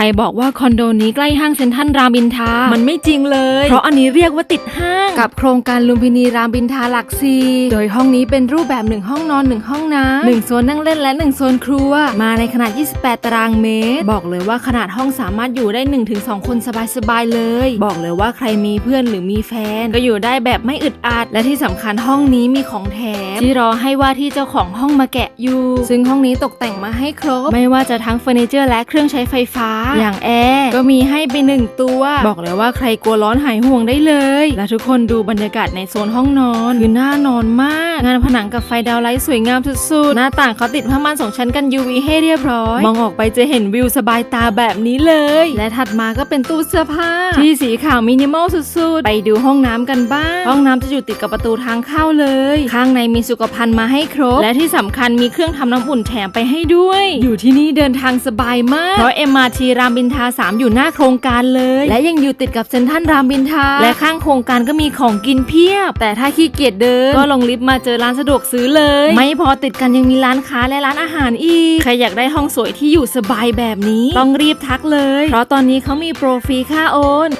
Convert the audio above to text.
รบอกว่าคอนโดนี้ใกล้ห้างเซ็นทรัลรามอินทรามันไม่จริงเลย เพราะอันนี้เรียกว่าติดห้าง กับโครงการลุมพินีรามอินทราหลักซีโดยห้องนี้เป็นรูปแบบหนึ่งห้องนอนหนึ่งห้องน้ำหนึ่งโซนนั่งเล่นและหนึ่งโซนครัว มาในขนาด 28 ตารางเมตร บอกเลยว่าขนาดห้องสามารถอยู่ได้ 1-2 คนสบายๆเลย บอกเลยว่าใครมีเพื่อนหรือมีแฟน ก็อยู่ได้แบบไม่อึดอัดและที่สำคัญห้องนี้มีของแถมที่รอให้ว่าที่เจ้าของห้องมาแกะอยู่ ซึ่งห้องนี้ตกแต่งมาให้ครบ ไม่ว่าจะทั้งเฟอร์นิเจอร์และเครื่องใช้ไฟฟ้าอย่างแอ ก็มีให้ไปหนึ่งตัว บอกเลยว่าใครกลัวร้อนหายห่วงได้เลย และทุกคนดูบรรยากาศในโซนห้องนอน คือน่านอนมาก งานผนังกับไฟดาวไลท์สวยงามสุดๆ หน้าต่างเขาติดผ้าม่านสองชั้นกัน UV ให้เรียบร้อย มองออกไปจะเห็นวิวสบายตาแบบนี้เลย และถัดมาก็เป็นตู้เสื้อผ้า ที่สีขาวมินิมอลสุดๆ ไปดูห้องน้ำกันบ้าง ห้องน้ำจะอยู่ติดกับประตูทางเข้าเลย ข้างในมีสุขภัณฑ์มาให้ครบ และที่สำคัญมีเครื่องทำน้ำอุ่นแถมไปให้ด้วย อยู่ที่นี่เดินทางสบายมาก เพราะ MRT รามบินทา3อยู่หน้าโครงการเลย และยังอยู่ติดกับเซ็นทรัลรามบินทราและข้างโครงการก็มีของกินเพียบ แต่ถ้าขี้เกียจเดิน ก็ลงลิฟต์มาเจอร้านสะดวกซื้อเลย ไม่พอติดกันยังมีร้านค้าและร้านอาหารอีก ใครอยากได้ห้องสวยที่อยู่สบายแบบนี้ ต้องรีบทักเลย เพราะตอนนี้เขามีโปรฟรีค่าโอน